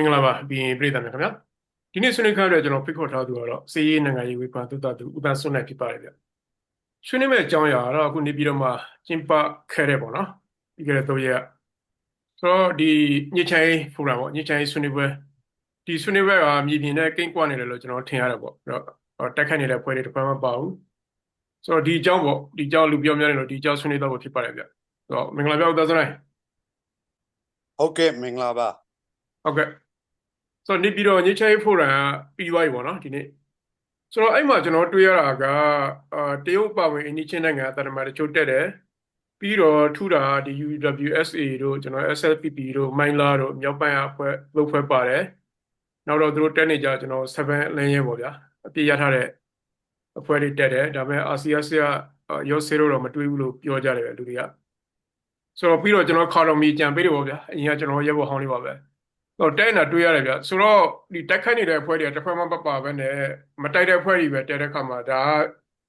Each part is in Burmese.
မင်္ဂလာပါဘီရင်ပြည်သားများခင်ဗျာဒီနေ့ဆွေးနွေးခါတော့ကျွန်တော်ဖိတ်ခေါ်ထားသူကတော့စေရေးနိုင်ငံရေးဝေဖန်သုတသူဥပန်းစွန်းနိုင်ဖြစ်ပါတယ်ဗျဆွေးနွေးမဲ့အကြောင်းအရာကတော့အခုနေပြည်တော်မှာကျင်းပခဲ့တဲ့ပေါ့နော်ပြီးခဲ့တဲ့၃ရက်ဆိုတော့ဒီညချိုင်းဖိုရမ်ပေါ့ညချိုင်းဆွေးနွေးပွဲဒီဆွေးနွေးပွဲကမြေပြင်နဲ့ကိန်းကွာနေတယ်လို့ကျွန်တော်ထင်ရတယ်ပေါ့အဲ့တော့တက်ခတ်နေတဲ့ဖွဲ့တွေတစ်ဖက်မပါဘူးဆိုတော့ဒီအကြောင်းပေါ့ဒီအကြောင်းလူပြောများနေလို့ဒီအကြောင်းဆွေးနွေးတော့ဖြစ်ပါတယ်ဗျဆိုတော့မင်္ဂလာပါဥပန်းစွန်းနိုင်ဟုတ်ကဲ့မင်္ဂလာပါဟုတ်ကဲ့ ဆိုတော့နေပြည်တော်ညချဲဖိုရမ်ကပြီးသွားပြီပေါ့နော်ဒီနေ့ဆိုတော့အဲ့မှာကျွန်တော်တွေ့ရတာကအာတရုတ်ပါဝင်အင်းချင်းနိုင်ငံအတရမတချို့တက်တယ်ပြီးတော့ထူတာဒီ UWSA တို့ကျွန်တော် SLPP တို့မိုင်းလာတို့မြောက်ပိုင်းအဖွဲ့လုပ်ဖွဲ့ပါတယ်နောက်တော့သူတို့တက်နေကြကျွန်တော်7လင်းရဲပေါ့ဗျာအပြည့်ရထားတဲ့အဖွဲ့တွေတက်တယ်ဒါပေမဲ့အာဆီယံကရောဆေတော့မတွေးဘူးလို့ပြောကြတယ်ပဲလူတွေကဆိုတော့ပြီးတော့ကျွန်တော်ခါတော်မီကြံပေးတယ်ပေါ့ဗျာအရင်ကကျွန်တော်ရက်ဘောဟောင်းလေးပါပဲ တော့တိုက်နေတာတွေ့ရတယ်ဗျဆိုတော့ဒီတိုက်ခိုက်နေတဲ့အဖွဲ့တွေကတစ်ဖွဲ့မှပပပဲနဲ့မတိုက်တဲ့အဖွဲ့တွေပဲတဲတဲ့ခါမှာဒါ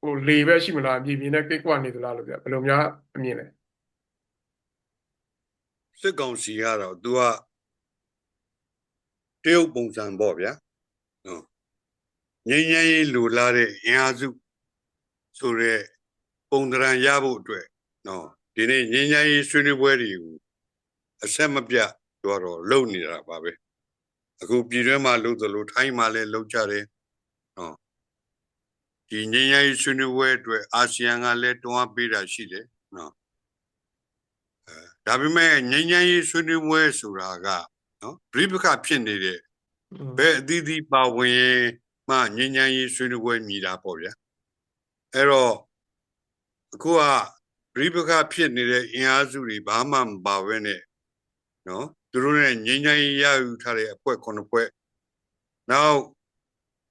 ဟိုလေပဲရှိမလားမြေပြင်နဲ့ကိတ်ကွာနေသလားလို့ဗျဘယ်လိုများအမြင်လဲစစ်ကောင်စီကတော့ तू ကတရုတ်ပုံစံပေါ့ဗျာနော်ငြိမ်းချမ်းရေးလူလာတဲ့အင်အားစုဆိုတဲ့ပုံသဏ္ဍာန်ရဖို့အတွက်နော်ဒီနေ့ငြိမ်းချမ်းရေးဆွေးနွေးပွဲတွေကိုအဆက်မပြတ် သူကတော့လုံနေတာပါပဲအခုပြည်တွင်းမှာလုံသလိုထိုင်းမှာလည်းလုံကြတယ်နော်ဒီငြိမ်းချမ်းရေးဆွေးနွေးပွဲအတွက်အာဆီယံကလည်းတွန်းအားပေးတာရှိတယ်နော်အဲဒါပေမဲ့ငြိမ်းချမ်းရေးဆွေးနွေးပွဲဆိုတာကနော်ပြိပခဖြစ်နေတဲ့ဘယ်အသီးသီးပါဝင်ရင်မှငြိမ်းချမ်းရေးဆွေးနွေးပွဲမြည်တာပေါ့ဗျာအဲ့တော့အခုကပြိပခဖြစ်နေတဲ့အင်အားစုတွေဘာမှမပါဘဲနဲ့နော် သူတို့နဲ့ငញ្ញမ်းရေးရယူထားတဲ့အဖွဲ့ခုနှစ်ဖွဲ့နောက်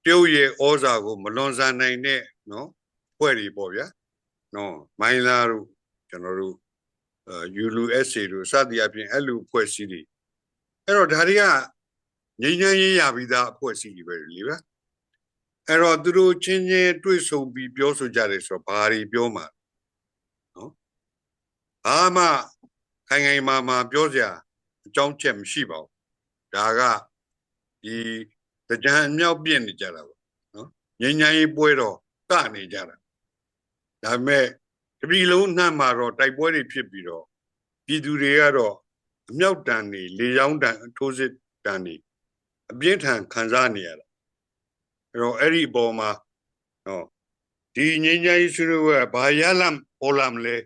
တရုတ်ရဲ့ဩဇာကိုမလွန်ဆန်နိုင်တဲ့နော်ဖွဲ့တွေပေါ့ဗျာနော်မိုင်းလာတို့ကျွန်တော်တို့ ULSA တို့စသည်အပြင်အဲ့လိုအဖွဲ့အစည်းတွေအဲ့တော့ဒါတွေကငြိမ်းချမ်းရေးရပြီးသားအဖွဲ့အစည်းတွေပဲလေဗျာအဲ့တော့သူတို့ချင်းချင်းတွေ့ဆုံပြီးပြောဆိုကြတယ်ဆိုတော့ဘာတွေပြောမှာနော်ဘာမှခိုင်ခိုင်မာမာပြောစရာ အကြောင်းချက်မရှိပါဘူးဒါကဒီကြံအမြောက်ပြင့်နေကြတာပေါ့နော်ငြိမ်းချမ်းရေးပွဲတော့ကနေကြတာဒါပေမဲ့တပီလုံးနှံ့မှာတော့တိုက်ပွဲတွေဖြစ်ပြီးတော့ပြည်သူတွေကတော့အမြောက်တန်နေလေကြောင်းတန်အထိုးစစ်တန်နေအပြင်းထန်ခံစားနေရတာအဲ့တော့အဲ့ဒီအပေါ်မှာနော်ဒီငញ្ញကြီးဆွေးနွေးပွဲကဘာရလမ်းပေါ်လာမလဲ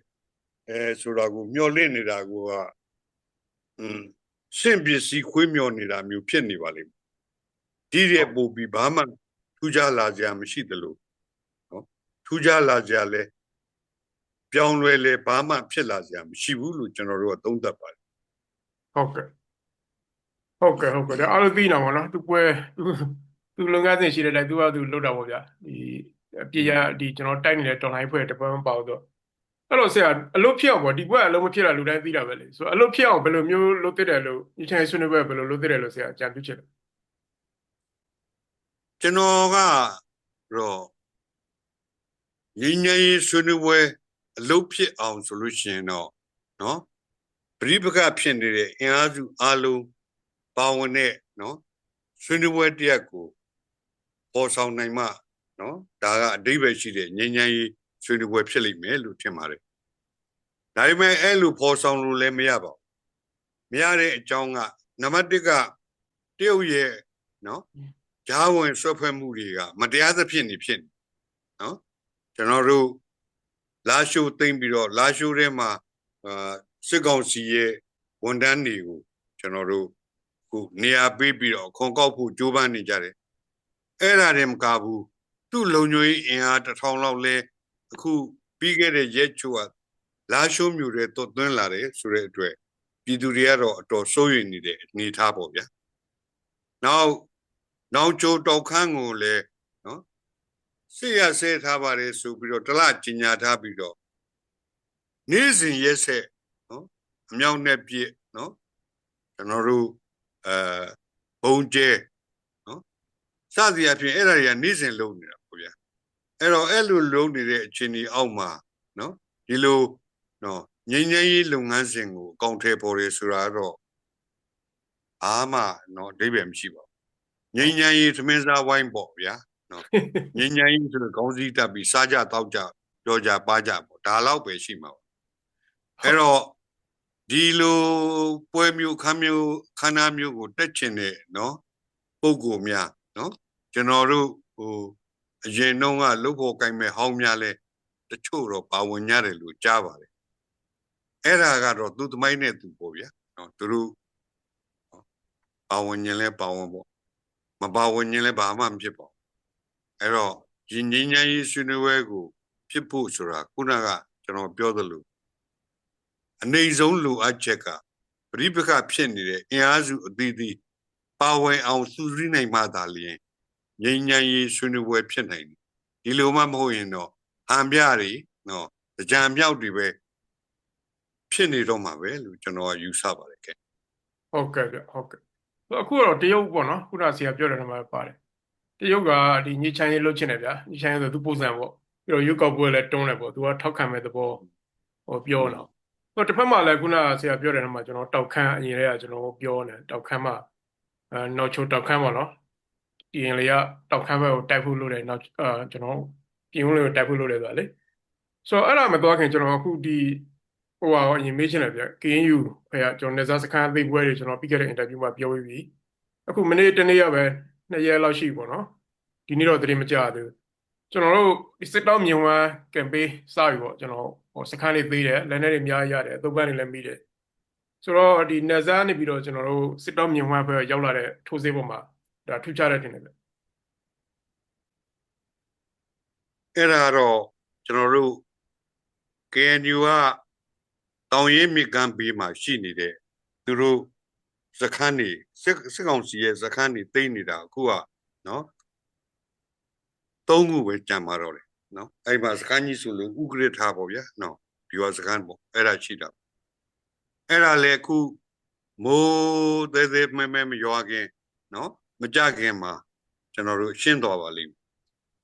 အဲဆိုတော့ကိုမျောလင့်နေတာကိုက อืมရှင့်ပစ္စည်းခွေးမျောနေတာမျိုးဖြစ်နေပါလိမ့်မယ်ဒီတဲ့ပို့ပြီးဘာမှထူးခြားလာကြမရှိသလိုနော်ထူးခြားလာကြလဲပြောင်းလဲလဲဘာမှဖြစ်လာစရာမရှိဘူးလို့ကျွန်တော်တို့ကသုံးသပ်ပါတယ်ဟုတ်ကဲ့ဟုတ်ကဲ့ဟုတ်ကဲ့ဒါအားလုံးသိနေတာပေါ့နော်သူပွဲသူသူလုံငန်းစဉ်ရှိတဲ့တိုင်းသူကသူလုတ်တာပေါ့ဗျာဒီအပြည့်ရဒီကျွန်တော်တိုက်နေတဲ့တော်လိုင်းဖွဲ့တစ်ပတ်မပေါ့တော့ အဲ့တော့ဆရာအလုပ်ဖြစ်အောင်ပေါ့ဒီပွဲအလုပ်မဖြစ်တာလူတိုင်းသိတာပဲလေဆိုတော့အလုပ်ဖြစ်အောင်ဘယ်လိုမျိုးလုပ်သင့်တယ်လို့ညချင်ဆွေးနွေးပွဲဘယ်လိုလုပ်သင့်တယ်လို့ဆရာအကြံပြုချင်တယ်ကျွန်တော်ကတော့ငင်းငယ်ရေးဆွေးနွေးပွဲအလုပ်ဖြစ်အောင်ဆိုလို့ရှိရင်တော့နော်ပရိပကဖြစ်နေတဲ့အင်အားစုအလုံးပါဝင်တဲ့နော်ဆွေးနွေးပွဲတစ်ရက်ကိုပေါ်ဆောင်နိုင်မှနော်ဒါကအဓိပ္ပာယ်ရှိတဲ့ငင်းငယ်ရေး ဆွေးနွေးပွဲဖြစ်လိမ့်မယ်လို့ထင်ပါတယ်ဒါပေမဲ့အဲ့လိုပေါ်ဆောင်လို့လည်းမရပါဘူးမရတဲ့အကြောင်းကနံပါတ်1ကတရုတ်ရဲ့နော်ဂျားဝင်ဆွဲဖွဲ့မှုတွေကမတရားသဖြင့်နေဖြစ်နေနော်ကျွန်တော်တို့လာရှိုးသိမ့်ပြီးတော့လာရှိုးထဲမှာအာစစ်ကောင်စီရဲ့ဝန်တန်းတွေကိုကျွန်တော်တို့ခုနေရာပေးပြီးတော့ခွန်ကောက်ဖို့ကြိုးပမ်းနေကြတယ်အဲ့ဒါတည်းမကဘူးသူ့လုံခြုံရေးအင်အားတစ်ထောင်လောက်လဲ အခုပြီးခဲ့တဲ့ရက်ချို့ကလာရှိုးမြို့တွေသွတ်သွင်းလာတယ်ဆိုတဲ့အတွက်ပြည်သူတွေကတော့အတော်စိုးရိမ်နေတဲ့အနေအထားပေါ့ဗျာနောက်နောက်ကျိုးတောက်ခန်းကိုလည်းနော်စိရဆဲထားပါတယ်ဆိုပြီးတော့တလကျင်ညာထားပြီးတော့နေ့စဉ်ရက်ဆက်နော်အမြောက်နဲ့ပြည့်နော်ကျွန်တော်တို့အဲဘုံကျဲနော်စသည်အဖြစ်အဲ့ဒါတွေကနေ့စဉ်လုပ်နေတာပေါ့ဗျာ အဲ့တော့အဲ့လိုလုပ်နေတဲ့အခြေအနေအောက်မှာနော်ဒီလိုနော်ငြိမ်းချမ်းရေးလုပ်ငန်းစဉ်ကိုအကောင့်ထဲပေါ်ရဲဆိုတာတော့ဘာမှနော်အဓိပ္ပာယ်မရှိပါဘူးငိမ့်ညံရေးသမင်းစားဝိုင်းပေါ့ဗျာနော်ငိမ့်ညံရေးဆိုတော့ခေါင်းစည်းတက်ပြီးစားကြတောက်ကြပြောကြပါကြပေါ့ဒါတော့ပဲရှိမှာပေါ့အဲ့တော့ဒီလိုပွဲမျိုးခမ်းမျိုးခန္ဓာမျိုးကိုတက်ချင်တဲ့နော်ပုံကိုများနော်ကျွန်တော်တို့ဟို အရင်တုန်းကလုတ်ဖို့ကြိုင်မဲ့ဟောင်းများလဲတချို့တော့ပါဝင်ရတယ်လို့ကြားပါတယ်အဲ့ဒါကတော့သူသမိုင်းနဲ့သူပေါ့ဗျာနော်သူတို့ပါဝင်ရင်လဲပါဝင်ပေါ့မပါဝင်ရင်လဲဘာမှမဖြစ်ပါဘူးအဲ့တော့ဒီငင်းငင်းရေးဆွေးနွေးပွဲကို ဖြစ်ဖို့ဆိုတာခုနကကျွန်တော်ပြောသလိုအနေဆုံးလိုအပ်ချက်ကပရိပခဖြစ်နေတဲ့အင်အားစုအသီးသီးပါဝင်အောင်စူးစီးနိုင်မှသာလျှင် ငင်းငင်းရေးဆွေးနွေးပွဲဖြစ်နိုင်တယ်ဒီလိုမှမဟုတ်ရင်တော့ဟန်ပြတွေနော်ကြံမြောက်တွေပဲဖြစ်နေတော့မှာပဲလို့ကျွန်တော်ကယူဆပါတယ်ကဲဟုတ်ကဲ့ဗျဟုတ်ကဲ့အခုတော့တရုတ်ပေါ့နော်ခုနဆရာပြောတဲ့နေရာမှာပါတယ်တရုတ်ကဒီညချမ်းရေးလုပ်ချင်တယ်ဗျာညချမ်းရေးဆိုသူပုံစံပေါ့ပြီးတော့ရွက်ကောက်ပွဲလည်းတွန်းတယ်ပေါ့သူကထောက်ခံမဲ့သဘောဟောပြောတော့ဟိုတစ်ဖက်မှာလည်းခုနဆရာပြောတဲ့နေရာမှာကျွန်တော်တောက်ခမ်းအရင်လေးကကျွန်တော်ပြောနေတောက်ခမ်းမှာအဲနောက်ချိုတောက်ခမ်းပေါ့နော် ဒီရင်လေးကတောက်ခမ်းဘက်ကိုတိုက်ဖို့လုပ်တယ်နောက်အဲကျွန်တော်ပြင်ဦးလေးကိုတိုက်ဖို့လုပ်တယ်ဆိုတာလေဆိုတော့အဲ့ဒါမသွားခင်ကျွန်တော်အခုဒီဟိုဟာအရင်မေးချင်တယ်ဗျ KNU ဖေကကျွန်တော်နေစားစခန်းအသေးပွဲတွေကျွန်တော်ပြီးခဲ့တဲ့ interview မှာပြောပြီးပြီအခုမနေ့တနေ့ရပဲနှစ်ရက်လောက်ရှိပေါ့နော်ဒီနေ့တော့တတိမကြသေးဘူးကျွန်တော်တို့ဒီစစ်တောင်းမြင်ဝမ်း campaign စပြီပေါ့ကျွန်တော်ဟိုစခန်းလေးသေးတယ်လက်နဲ့တွေအများကြီးရတယ်အသုတ်ပန်းတွေလည်းမိတယ်ဆိုတော့ဒီနေစားနေပြီးတော့ကျွန်တော်တို့စစ်တောင်းမြင်ဝမ်းဘက်ရောက်လာတဲ့ထိုးစေးပေါ်မှာ ဒါထူးခြားတဲ့တင်တယ်ဗျအဲ့ဒါတော့ကျွန်တော်တို့ KNU ကတောင်ရင်မြစ်ကမ်းဘေးမှာရှိနေတဲ့သူတို့စခန်းနေစစ်စစ်ကောင်စီရဲ့စခန်းနေတိမ့်နေတာအခုကနော်သုံးခုပဲကြံပါတော့တယ်နော်အဲ့မှာစခန်းကြီးဆိုလို့ဥက္ကရထားပေါ့ဗျာနော်ဒီဝစခန်းပေါ့အဲ့ဒါရှိတာအဲ့ဒါလေအခုမိုးသေးသေးမဲမဲမရွာခင်နော် မကြခင်မှာကျွန်တော်တို့ရှင်းသွားပါလိမ့်မယ်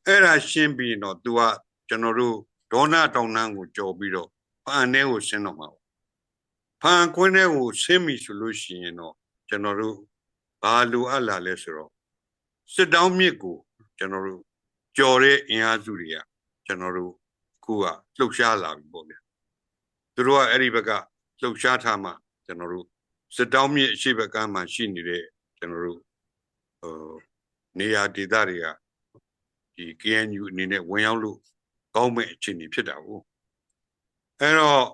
အဲ့ဒါရှင်းပြီးရင်တော့ तू ကကျွန်တော်တို့ဒေါနာတောင်နှန်းကိုကြော်ပြီးတော့ဖန်ထဲကိုဆင်းတော့မှာပေါ့ဖန်ကွင်းထဲကိုဆင်းပြီဆိုလို့ရှိရင်တော့ကျွန်တော်တို့ဘာလိုအပ်လာလဲဆိုတော့စစ်တောင်းမြစ်ကိုကျွန်တော်တို့ကြော်တဲ့အင်အားစုတွေကကျွန်တော်တို့ခုကလှုပ်ရှားလာပြီပေါ့ဗျာသူတို့ကအဲ့ဒီဘက်ကလှုပ်ရှားထားမှကျွန်တော်တို့စစ်တောင်းမြစ်အရှိဘက်ကမ်းမှာရှိနေတဲ့ကျွန်တော်တို့ ဟိုနေရာဒေသတွေကဒီ KNU အနေနဲ့ဝင်ရောက်လို့ကောင်းမဲ့အခြေအနေဖြစ်တာကိုအဲတော့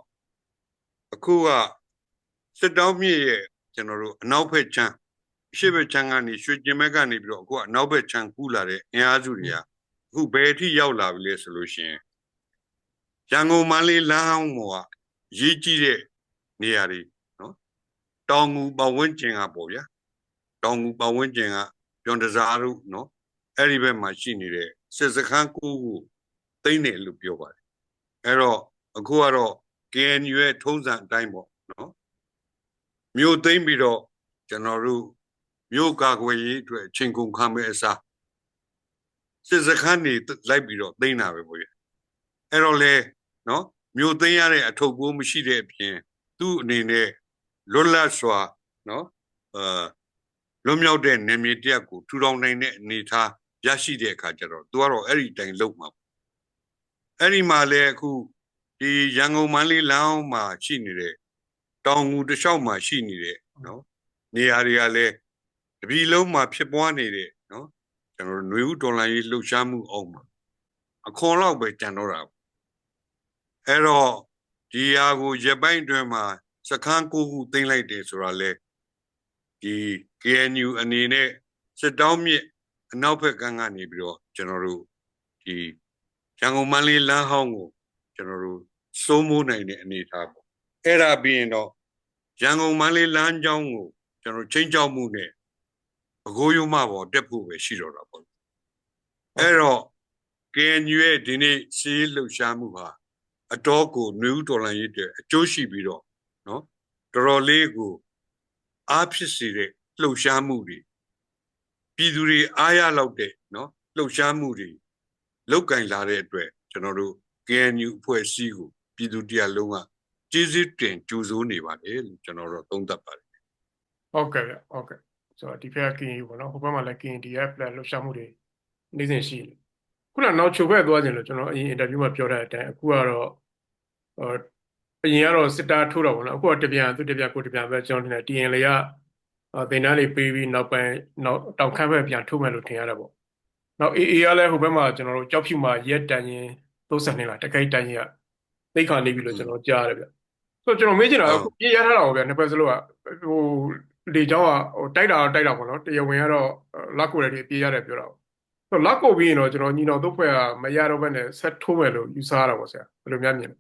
အခုကစစ်တောင်းမြစ်ရဲ့ကျွန်တော်တို့အနောက်ဘက်ချမ်းအရှေ့ဘက်ချမ်းကနေရွှေကျင်ဘက်ကနေပြီးတော့အခုကအနောက်ဘက်ချမ်းကူးလာတဲ့အင်အားစုတွေကအခုဘယ်အထိရောက်လာပြီလဲဆိုလို့ရှိရင်ရန်ကုန်မန္တလေးလမ်းဟောင်းပေါ်ကရေးကြည့်တဲ့နေရာတွေနော်တောင်ငူပတ်ဝန်းကျင်ကပေါ့ဗျာတောင်ငူပတ်ဝန်းကျင်က ပြွန်တစားတို့နော်အဲ့ဒီဘက်မှာရှိနေတဲ့စစ်စခန်းကိုကိုတိမ့်တယ်လို့ပြောပါတယ်အဲ့တော့အခုကတော့ KNU ရဲ့ထုံးစံအတိုင်းပေါ့နော်မြို့သိမ့်ပြီးတော့ကျွန်တော်တို့မြို့ကာကွယ်ရေးအတွက်အချိန်ကုန်ခံမဲ့အစားစစ်စခန်းတွေလိုက်ပြီးတော့သိမ့်တာပဲပေါ့ရအဲ့တော့လေနော်မြို့သိမ့်ရတဲ့အထုပ်ကိုမရှိတဲ့အပြင်သူ့အနေနဲ့လွတ်လပ်စွာနော်အာ လွတ်မြောက်တဲ့နေမြေတရက်ကိုထူထောင်နိုင်တဲ့အနေအထားရရှိတဲ့အခါကျတော့သူကတော့အဲ့ဒီတိုင်လုံးမှာပေါ့အဲ့ဒီမှာလည်းအခုဒီရန်ကုန်မန္တလေးလမ်းမှာရှိနေတဲ့တောင်ငူတစ်လျှောက်မှာရှိနေတဲ့နော်နေရာတွေကလည်းတပြည်လုံးမှာဖြစ်ပွားနေတဲ့နော်ကျွန်တော်တို့ຫນွေဦးဒေါ်လာရေးလှုပ်ရှားမှုအောင်မှာအခွန်လောက်ပဲကြံတော့တာပေါ့အဲ့တော့ဒီဟာကိုရပိုင်းအတွင်းမှာစခန်းကိုခုသိမ့်လိုက်တယ်ဆိုတာလေဒီ KNU အနေနဲ့စစ်တောင်းမြစ်အနောက်ဘက်ကမ်းကနေပြီးတော့ကျွန်တော်တို့ဒီရန်ကုန်မန္တလေးလမ်းဟောင်းကိုကျွန်တော်တို့စိုးမိုးနိုင်တဲ့အနေအထားပေါ့အဲ့ဒါပြီးရင်တော့ရန်ကုန်မန္တလေးလမ်းကြောင်းကိုကျွန်တော်ချင်းချောက်မှုနဲ့အကိုးရုံမပေါ်တက်ဖို့ပဲရှိတော့တာပေါ့အဲ့တော့ KNU ရဲ့ဒီနေ့စီးလှုပ်ရှားမှုဟာအတော်ကိုနယူးဒေါ်လာရေးတဲ့အကျိုးရှိပြီးတော့နော်တော်တော်လေးကိုအားဖြစ်စေတဲ့ လှုပ်ရှားမှုတွေပြည်သူတွေအားရလောက်တဲ့နော်လှုပ်ရှားမှုတွေလောက်ကင်လာတဲ့အတွက်ကျွန်တော်တို့ KNU အဖွဲ့အစည်းကိုပြည်သူတရားလုံးကကျေးဇူးတင်ကြိုးစိုးနေပါတယ်လို့ကျွန်တော်တို့သုံးသပ်ပါတယ်ဟုတ်ကဲ့ဗျဟုတ်ကဲ့ဆိုတော့ဒီဘက်ကင်းပေါ့နော်ဟိုဘက်မှာလည်း KNDF လည်းလှုပ်ရှားမှုတွေနေ့စဉ်ရှိတယ်ခုနနောက်ချုပ်ဘက်သွားခြင်းလို့ကျွန်တော်အရင်အင်တာဗျူးမှာပြောတဲ့အတိုင်းအခုကတော့ဟိုအရင်ကတော့စစ်တာထိုးတော့ပေါ့နော်အခုကတပြန်သူတပြန်ကိုတပြန်ပဲကျွန်တော်ထင်တယ် TN လေက သင်တန်းတွေပေးပြီးနောက်ပိုင်းနောက်တောင်ခမ်းဘက်ပြန်ထိုးမယ်လို့ထင်ရတာပေါ့နောက် AA ကလည်းဟိုဘက်မှာကျွန်တော်တို့ကြောက်ဖြူမှာရက်တန်ရင်32လားတခိုက်တန်ရင်ကသိခါနေပြီလို့ကျွန်တော်ကြားရတယ်ဗျဆိုတော့ကျွန်တော်မေးချင်တာကအခုပြေးရထားတာပေါ့ဗျနှစ်ဖက်စလုံးကဟိုလေချောင်းကဟိုတိုက်တာတော့တိုက်တာပေါ့နော်တရားဝင်ကတော့လက်ကိုယ်တွေပြေးရတယ်ပြောတာပေါ့ဆိုတော့လက်ကိုပြီးရင်တော့ကျွန်တော်ညီတော်တို့ဖွဲ့ကမရတော့ဘဲနဲ့ဆက်ထိုးမယ်လို့ယူဆရတာပေါ့ဆရာဘယ်လိုများမြင်လဲ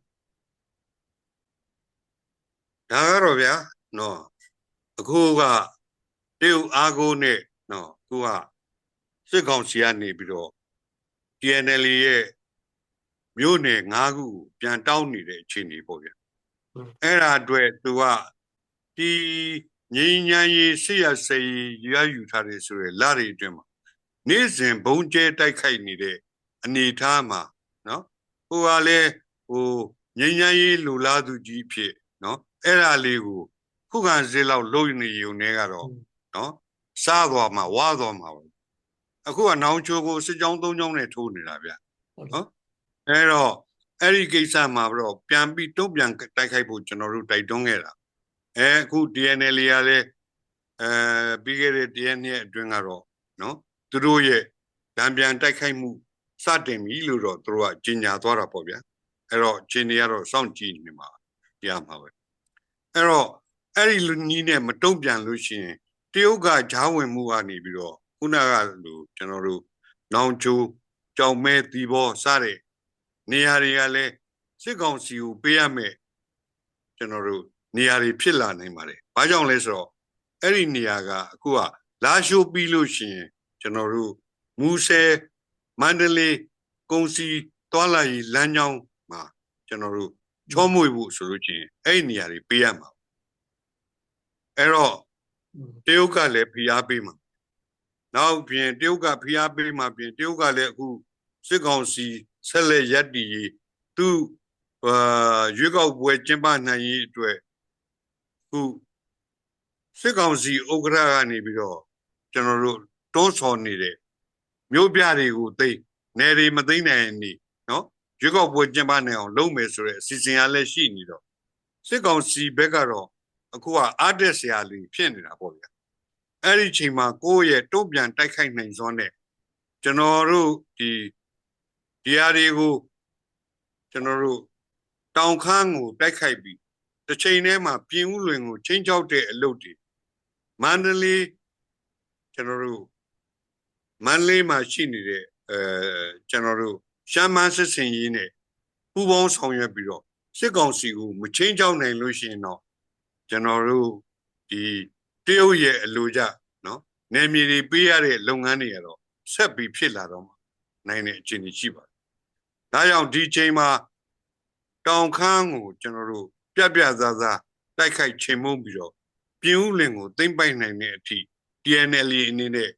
ဒါကတော့ဗျာနော်အခုက တရုတ်အားကိုးနဲ့နော်သူကစစ်ကောင်စီကနေပြီးတော့ TNL ရဲ့မြို့နယ်၅ခုကိုပြန်တောင်းနေတဲ့အခြေအနေပေါ့ဗျာအဲ့ဒါအတွက်သူကဒီငိမ့်ညမ်းရေးဆရာစေးရယူထားတယ်ဆိုရယ်လာတွေအတွင်းမှာနေ့စဉ်ဘုံကျဲတိုက်ခိုက်နေတဲ့အနေအထားမှာနော်ဟိုကလည်းဟိုငိမ့်ညမ်းရေးလူလားသူကြီးဖြစ်နော်အဲ့ဒါလေးကိုခုခံစေးလောက်လုပ်နေုံနဲ့ကတော့ နော်စားသွားမှာဝါသွားမှာပဲအခုကနောင်ချိုကိုစစ်ကြောင်းသုံးကြောင်းနဲ့ထိုးနေတာဗျနော်အဲ့တော့အဲ့ဒီကိစ္စမှာတော့ပြန်ပြီးတုံ့ပြန်တိုက်ခိုက်ဖို့ကျွန်တော်တို့တိုက်တွန်းခဲ့တာအဲအခု DNL ရလဲအဲပြီးခဲ့တဲ့ DNL အတွင်းကတော့နော်သူတို့ရဲ့ဗံပြန်တိုက်ခိုက်မှုစတင်ပြီလို့တော့သူတို့ကကြီးညာသွားတာပေါ့ဗျာအဲ့တော့ခြေနေကတော့စောင့်ကြည့်နေမှာတရားမှာပဲအဲ့တော့အဲ့ဒီလူကြီးနဲ့မတုံ့ပြန်လို့ရှိရင် တရုတ်ကဂျားဝင်မှုကနေပြီးတော့ခုနကလိုကျွန်တော်တို့နောင်ချိုကြောင်မဲတီဘောစတဲ့နေရာတွေကလည်းစစ်ကောင်စီကိုပေးရမယ်ကျွန်တော်တို့နေရာတွေဖြစ်လာနိုင်ပါတယ်။ဘာကြောင့်လဲဆိုတော့အဲ့ဒီနေရာကအခုကလာရှိုးပြီးလို့ရှိရင်ကျွန်တော်တို့မူဆယ်မန္တလေးကုံစီတွာလာရီလမ်းကြောင်းမှာကျွန်တော်တို့ချောမွေဖို့ဆိုလို့ချင်းအဲ့ဒီနေရာတွေပေးရမှာအဲ့တော့ တရုတ်ကလည်းဖိအားပေးမှာနောက်ပြင်တရုတ်ကဖိအားပေးမှာပြင်တရုတ်ကလည်းအခုစစ်ကောင်စီဆက်လက်ရပ်တည်ရေးသူအာရွေးကောက်ပွဲကျင်းပနိုင်ရေးအတွက်ခုစစ်ကောင်စီဥက္ကဋ္ဌကနေပြီးတော့ကျွန်တော်တို့တွန်းဆော်နေတဲ့မြို့ပြတွေကိုသိမ်းနယ်တွေမသိမ်းနိုင်နေနော်ရွေးကောက်ပွဲကျင်းပနိုင်အောင်လုပ်မယ်ဆိုတဲ့အစီအစဉ်အားလည်းရှိနေတော့စစ်ကောင်စီဘက်ကတော့ အခုကအားတက်စရာလေးဖြစ်နေတာပေါ့ဗျာအဲ့ဒီချိန်မှာကိုယ့်ရဲ့တုံ့ပြန်တိုက်ခိုက်နိုင်စွမ်းနဲ့ကျွန်တော်တို့ဒီဒီဟာတွေကိုကျွန်တော်တို့တောင်ခမ်းကိုတိုက်ခိုက်ပြီးတစ်ချိန်တည်းမှာပြင်ဦးလွင်ကိုချင်းချောက်တဲ့အလုပ်တွေမန္တလေးကျွန်တော်တို့မန္တလေးမှာရှိနေတဲ့အဲကျွန်တော်တို့ရှမ်းမန်းစစ်စင်ရေးနဲ့ပူးပေါင်းဆောင်ရွက်ပြီးတော့စစ်ကောင်စီကိုမချင်းချောက်နိုင်လို့ရှိရင်တော့ ကျွန်တော်တို့ဒီတရုတ်ရဲ့အလိုကြနော်နေမြေတွေပေးရတဲ့လုပ်ငန်းတွေကတော့ဆက်ပြီးဖြစ်လာတော့မှနိုင်တဲ့အခြေအနေရှိပါတယ်။ဒါကြောင့်ဒီချိန်မှာတောင်ခမ်းကိုကျွန်တော်တို့ပြပြစားစားတိုက်ခိုက်ချိန်မုံပြီးတော့ပြင်းဥလင်ကိုသိမ့်ပိုက်နိုင်တဲ့အထိ TNL အနေနဲ့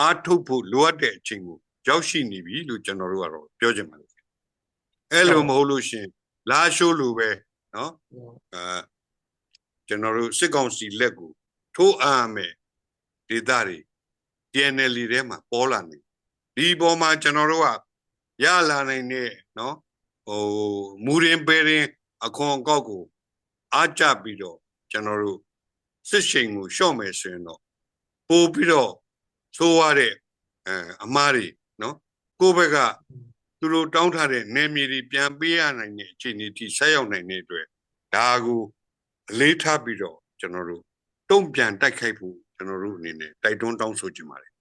အားထုတ်ဖို့လိုအပ်တဲ့အချိန်ကိုရောက်ရှိနေပြီလို့ကျွန်တော်တို့ကတော့ပြောချင်ပါတယ်။အဲ့လိုမဟုတ်လို့ရှင်လာရှိုးလိုပဲနော်အဲ ကျွန်တော်တို့စစ်ကောင်စီလက်ကိုထိုးအားမယ်ဒေသတွေ PNL ထဲမှာပေါ်လာနေဒီပေါ်မှာကျွန်တော်တို့ကရလာနိုင်တဲ့နော်ဟိုမူရင်ပယ်ရင်အခွန်အကောက်ကိုအားကျပြီးတော့ကျွန်တော်တို့စစ်ရှင်ကိုလျှော့မယ်ဆိုရင်တော့ပို့ပြီးတော့သိုးရတဲ့အအမားတွေနော်ကိုယ့်ဘက်ကသူတို့တောင်းထားတဲ့နယ်မြေတွေပြန်ပေးရနိုင်တဲ့အခြေအနေထိဆက်ရောက်နိုင်တဲ့အတွက်ဒါကို အလေးထားပြီးတော့ကျွန်တော်တို့တုံ့ပြန်တိုက်ခိုက်ဖို့ကျွန်တော်တို့အနေနဲ့တိုက်တွန်းတောင်းဆိုချင်ပါတယ်